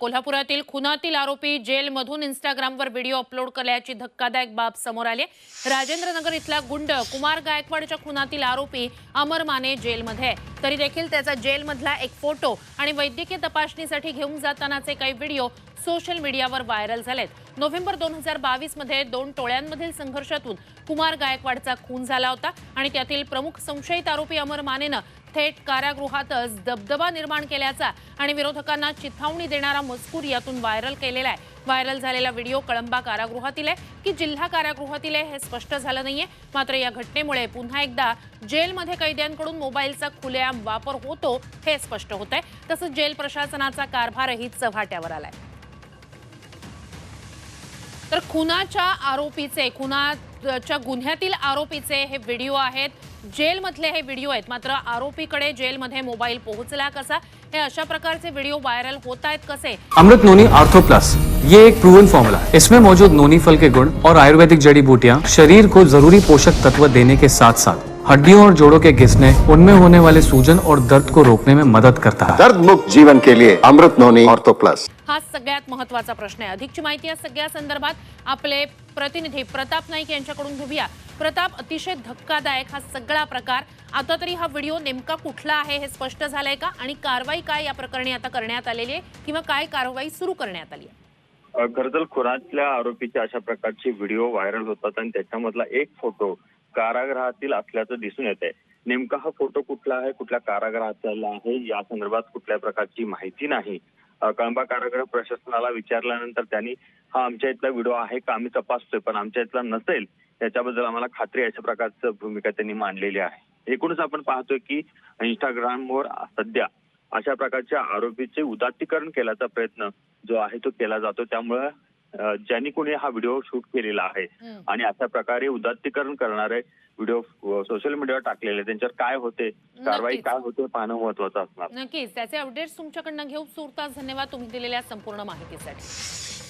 कोल्हापुरातील खुनातील आरोपी जेलमधून इंस्टाग्रामवर व्हिडिओ अपलोड केल्याची धक्कादायक बाब समोर आली राजेंद्रनगर इथला गुंड कुमार गायकवाडच्या खुनातील आरोपी अमर माने जेलमध्ये तरी देखील त्याचा जेलमधला एक फोटो आणि वैद्यकीय तपासणीसाठी घेऊन जातानाचे काही व्हिडिओ सोशल मीडियावर व्हायरल झालेत. नोव्हेंबर दोन हजार बावीसमध्ये दोन टोळ्यांमधील संघर्षातून कुमार गायकवाडचा खून झाला होता आणि त्यातील प्रमुख संशयित आरोपी अमर मानेनं थेट कारागृहातच दबदबा निर्माण केल्याचा आणि विरोधकांना चिथावणी देणारा मजकूर यातून व्हायरल केलेला आहे. व्हायरल झालेला व्हिडिओ कळंबा कारागृहातील आहे की जिल्हा कारागृहातील आहे हे स्पष्ट झालं नाहीये. मात्र या घटनेमुळे पुन्हा एकदा जेलमध्ये कैद्यांकडून मोबाईलचा खुलेआम वापर होतो हे स्पष्ट होत आहे. तसंच जेल प्रशासनाचा कारभारही चव्हाट्यावर आलाय. तर खुनाच्या आरोपीचे खुनात च्या गुन्ह्यातील आरोपीचे हे व्हिडिओ आहेत. जेलमधले हे व्हिडिओ आहेत. मात्र आरोपीकडे जेलमध्ये मोबाईल पोहोचला कसा? हे अशा प्रकारचे व्हिडिओ व्हायरल होत आहेत कसे? अमृत नोनी आर्थो प्लस ये एक प्रूवन फॉर्मूला है। इसमें मौजूद नोनी फल के गुण और आयुर्वेदिक जड़ी बूटियाँ शरीर को जरूरी पोषक तत्व देने के साथ साथ हड्डियों और जोड़ों के घिसने उनमें होने वाले सूजन और दर्द को रोकने में मदद करता है। दर्द मुक्त जीवन के लिए अमृत नोनी ऑर्थो प्लस। हा सगळ्यात महत्त्वाचा प्रश्न आहे. अधिकची माहिती या सगळ्या संदर्भात आपले प्रतिनिधी प्रताप नाईक यांच्याकडून घेऊया. प्रताप अतिशय धक्कादायक हा सगळा प्रकार. आता तरी हा व्हिडिओ नेमका कुठला आहे हे स्पष्ट झालंय का? आणि कारवाई काय या प्रकरणी आता करण्यात आलेली आहे? किंवा काय कारवाई सुरू करण्यात आली आहे? कर्जल खुनातल्या आरोपीच्या अशा प्रकारचे व्हिडिओ व्हायरल होतात आणि त्याच्यामधला एक फोटो कारागृहातील असल्याचं दिसून येत आहे नेमका हा फोटो कुठला आहे कुठल्या कारागृहातला आहे या संदर्भात कुठल्या प्रकारची माहिती नाही. कळंबा कारागृह प्रशासनाला विचारल्यानंतर त्यांनी हा आमच्या इथला व्हिडिओ आहे का? आम्ही तपासतोय पण आमच्या इथला नसेल. याच्याबद्दल आम्हाला खात्री अशा प्रकारचं भूमिका त्यांनी मांडलेली आहे. एकूणच आपण पाहतोय की इंस्टाग्रामवर सध्या अशा प्रकारच्या आरोपीचे उदात्तीकरण केल्याचा प्रयत्न जो आहे तो केला जातो. त्यामुळे ज्यांनी कोणी हा व्हिडिओ शूट केलेला आहे. आणि अशा प्रकारे उदात्तीकरण करणारे व्हिडिओ सोशल मीडियावर टाकलेले त्यांच्यावर काय होते कारवाई. काय होते पाहणं महत्वाचं असणार. नक्कीच. त्याचे अपडेट्स तुमच्याकडनं घेऊ सुरतास. धन्यवाद तुम्ही दिलेल्या संपूर्ण माहितीसाठी.